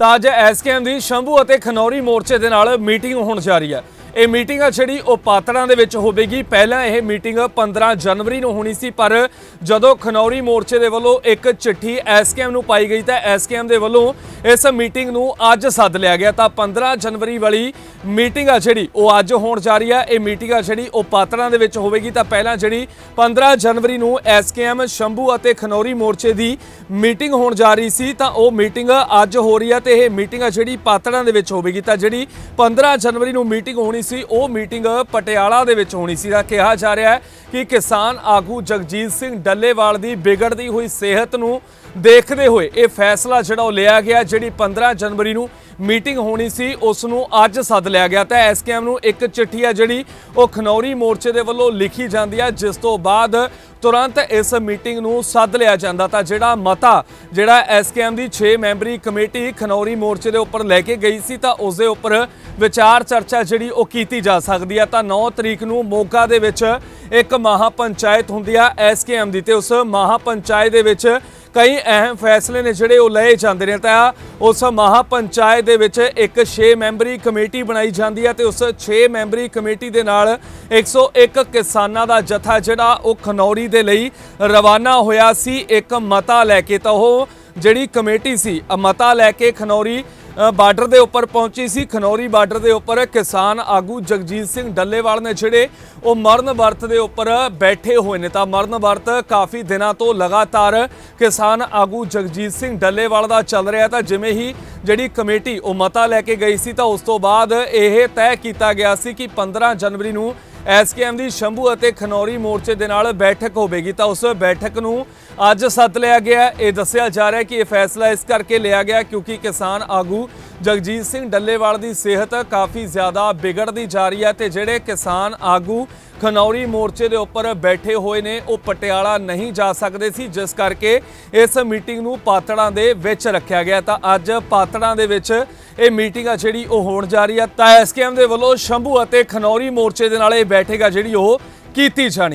ਤਾਂ ਅੱਜ ਐਸਕੇਐਮ ਦੀ ਸ਼ੰਭੂ ਅਤੇ ਖਨੌਰੀ ਮੋਰਚੇ ਦੇ ਨਾਲ ਮੀਟਿੰਗ ਹੋਣ ਜਾ ਰਹੀ ਹੈ। ਇਹ ਮੀਟਿੰਗ ਆ ਜਿਹੜੀ ਉਹ ਪਾਤੜਾਂ ਦੇ ਵਿੱਚ ਹੋਵੇਗੀ। ਪਹਿਲਾਂ ਇਹ ਮੀਟਿੰਗ 15 ਜਨਵਰੀ ਨੂੰ ਹੋਣੀ ਸੀ, ਪਰ ਜਦੋਂ ਖਨੌਰੀ ਮੋਰਚੇ ਦੇ ਵੱਲੋਂ ਇੱਕ ਚਿੱਠੀ ਐਸਕੇਐਮ ਨੂੰ ਪਾਈ ਗਈ ਤਾਂ ਐਸਕੇਐਮ ਦੇ ਵੱਲੋਂ ਇਸ ਮੀਟਿੰਗ ਨੂੰ ਅੱਜ ਸੱਦ ਲਿਆ ਗਿਆ ਤਾਂ 15 ਜਨਵਰੀ ਵਾਲੀ ਮੀਟਿੰਗ ਆ ਜਿਹੜੀ, ਉਹ ਅੱਜ ਹੋਣ ਜਾ ਰਹੀ ਹੈ ਇਹ ਮੀਟਿੰਗ ਆ ਜਿਹੜੀ, ਉਹ ਪਾਤੜਾਂ ਦੇ ਵਿੱਚ ਹੋਵੇਗੀ। ਤਾਂ ਪਹਿਲਾਂ ਜਿਹੜੀ 15 ਜਨਵਰੀ ਨੂੰ ਐਸਕੇਐਮ ਸ਼ੰਭੂ ਅਤੇ ਖਨੌਰੀ ਮੋਰਚੇ ਦੀ ਮੀਟਿੰਗ ਹੋਣ ਜਾ ਰਹੀ ਸੀ, ਤਾਂ ਉਹ ਮੀਟਿੰਗ ਅੱਜ ਹੋ ਰਹੀ ਹੈ ਤੇ ਇਹ ਮੀਟਿੰਗ ਆ ਜਿਹੜੀ ਪਾਤੜਾਂ ਦੇ ਵਿੱਚ ਹੋਵੇਗੀ। ਤਾਂ ਜਿਹੜੀ 15 ਜਨਵਰੀ ਨੂੰ ਮੀਟਿੰਗ ਹੋਣੀ ਸੀ, ਉਹ ਮੀਟਿੰਗ ਪਟਿਆਲਾ ਦੇ ਵਿੱਚ ਹੋਣੀ ਸੀ। ਤਾਂ ਕਿਹਾ ਜਾ ਰਿਹਾ ਹੈ ਕਿ ਕਿਸਾਨ ਆਗੂ ਜਗਜੀਤ ਸਿੰਘ ਡੱਲੇਵਾਲ ਦੀ ਵਿਗੜਦੀ ਹੋਈ ਸਿਹਤ ਨੂੰ ਦੇਖਦੇ ਹੋਏ ਇਹ ਫੈਸਲਾ ਜਿਹੜਾ ਉਹ ਲਿਆ ਗਿਆ ਜਿਹੜੀ 15 ਜਨਵਰੀ ਨੂੰ ਮੀਟਿੰਗ ਹੋਣੀ ਸੀ, ਉਸ ਨੂੰ ਅੱਜ ਸੱਦ ਲਿਆ ਗਿਆ। ਤਾਂ ਐਸਕੇਐਮ ਨੂੰ ਇੱਕ ਚਿੱਠੀ ਆ ਜਿਹੜੀ, ਉਹ ਖਨੌਰੀ ਮੋਰਚੇ ਦੇ ਵੱਲੋਂ ਲਿਖੀ ਜਾਂਦੀ ਹੈ ਜਿਸ ਤੋਂ ਬਾਅਦ ਤੁਰੰਤ ਇਸ ਮੀਟਿੰਗ ਨੂੰ ਸੱਦ ਲਿਆ ਜਾਂਦਾ। ਤਾਂ ਜਿਹੜਾ ਮਤਾ, ਜਿਹੜਾ ਐਸਕੇਐਮ ਦੀ 6 ਮੈਂਬਰੀ ਕਮੇਟੀ ਖਨੌਰੀ ਮੋਰਚੇ ਦੇ ਉੱਪਰ ਲੈ ਕੇ ਗਈ ਸੀ, ਤਾਂ ਉਸ ਦੇ ਉੱਪਰ ਵਿਚਾਰ ਚਰਚਾ ਜਿਹੜੀ, ਉਹ ਕੀਤੀ ਜਾ ਸਕਦੀ ਹੈ ਤਾਂ 9 ਤਰੀਕ ਨੂੰ ਮੋਗਾ ਦੇ ਵਿੱਚ ਇੱਕ ਮਹਾ ਪੰਚਾਇਤ ਹੁੰਦੀ ਆ ਐਸਕੇਐਮ ਦੀ, ਤੇ ਉਸ ਮਹਾ ਪੰਚਾਇਤ ਦੇ ਵਿੱਚ ਕਈ ਅਹਿਮ ਫੈਸਲੇ ਨੇ ਜਿਹੜੇ ਉਹ ਲਏ ਜਾਂਦੇ ਨੇ। ਤਾਂ ਉਸ ਮਹਾ ਪੰਚਾਇਤ ਦੇ ਵਿੱਚ ਇੱਕ 6 ਮੈਂਬਰੀ ਕਮੇਟੀ ਬਣਾਈ ਜਾਂਦੀ ਹੈ ਤੇ ਉਸ 6 ਮੈਂਬਰੀ ਕਮੇਟੀ ਦੇ ਨਾਲ 101 ਕਿਸਾਨਾਂ ਦਾ ਜਥਾ ਜਿਹੜਾ ਉਹ ਖਨੌਰੀ ਦੇ ਲਈ ਰਵਾਨਾ ਹੋਇਆ ਸੀ। ਇੱਕ ਮਤਾ ਲੈ ਕੇ ਤਾਂ ਉਹ ਜਿਹੜੀ ਕਮੇਟੀ ਸੀ, ਮਤਾ ਲੈ ਕੇ ਖਨੌਰੀ ਬਾਰਡਰ ਦੇ ਉੱਪਰ ਪਹੁੰਚੀ ਸੀ। ਖਨੌਰੀ ਬਾਰਡਰ ਦੇ ਉੱਪਰ ਕਿਸਾਨ ਆਗੂ ਜਗਜੀਤ ਸਿੰਘ ਡੱਲੇਵਾਲ ਨੇ ਜਿਹੜੇ ਉਹ ਮਰਨ ਵਰਤ ਦੇ ਉੱਪਰ ਬੈਠੇ ਹੋਏ ਨੇ। ਤਾਂ ਮਰਨ ਵਰਤ ਕਾਫੀ ਦਿਨਾਂ ਤੋਂ ਲਗਾਤਾਰ ਕਿਸਾਨ ਆਗੂ ਜਗਜੀਤ ਸਿੰਘ ਡੱਲੇਵਾਲ ਦਾ ਚੱਲ ਰਿਹਾ ਤਾਂ ਜਿਵੇਂ ਹੀ ਜਿਹੜੀ ਕਮੇਟੀ ਉਹ ਮਤਾ ਲੈ ਕੇ ਗਈ ਸੀ ਤਾਂ ਉਸ ਤੋਂ ਬਾਅਦ ਇਹ ਤੈਅ ਕੀਤਾ ਗਿਆ ਸੀ ਕਿ 15 ਜਨਵਰੀ ਨੂੰ ਐਸਕੇਐਮ ਦੀ ਸ਼ੰਭੂ ਅਤੇ ਖਨੌਰੀ ਮੋਰਚੇ ਦੇ ਨਾਲ ਬੈਠਕ ਹੋਵੇਗੀ। ਤਾਂ ਉਸ ਬੈਠਕ ਨੂੰ ਅੱਜ ਸੱਦ ਲਿਆ ਗਿਆ ਇਹ ਦੱਸਿਆ ਜਾ ਰਿਹਾ ਕਿ ਇਹ ਫੈਸਲਾ ਇਸ ਕਰਕੇ ਲਿਆ ਗਿਆ ਕਿਉਂਕਿ ਕਿਸਾਨ ਆਗੂ ਜਗਜੀਤ ਸਿੰਘ ਡੱਲੇਵਾਲ ਦੀ ਸਿਹਤ ਕਾਫੀ ਜ਼ਿਆਦਾ ਵਿਗੜਦੀ ਜਾ ਰਹੀ ਹੈ ਤੇ ਜਿਹੜੇ ਕਿਸਾਨ ਆਗੂ ਖਨੌਰੀ ਮੋਰਚੇ ਦੇ ਉੱਪਰ ਬੈਠੇ ਹੋਏ ਨੇ। ਉਹ ਪਟਿਆਲਾ ਨਹੀਂ ਜਾ ਸਕਦੇ ਸੀ, ਜਿਸ ਕਰਕੇ ਇਸ ਮੀਟਿੰਗ ਨੂੰ ਪਾਤੜਾਂ ਦੇ ਵਿੱਚ ਰੱਖਿਆ ਗਿਆ। ਤਾਂ ਅੱਜ ਪਾਤੜਾਂ ਦੇ ਵਿੱਚ ਇਹ ਮੀਟਿੰਗ ਆ ਜਿਹੜੀ ਉਹ ਹੋਣ ਜਾ ਰਹੀ ਹੈ ਤਾਂ ਐਸਕੇਐਮ ਦੇ ਵੱਲੋਂ ਸ਼ੰਭੂ ਅਤੇ ਖਨੌਰੀ ਮੋਰਚੇ ਦੇ ਨਾਲ ਇਹ ਬੈਠਕ ਆ ਜਿਹੜੀ ਉਹ ਕੀਤੀ ਜਾਣੀ ਹੈ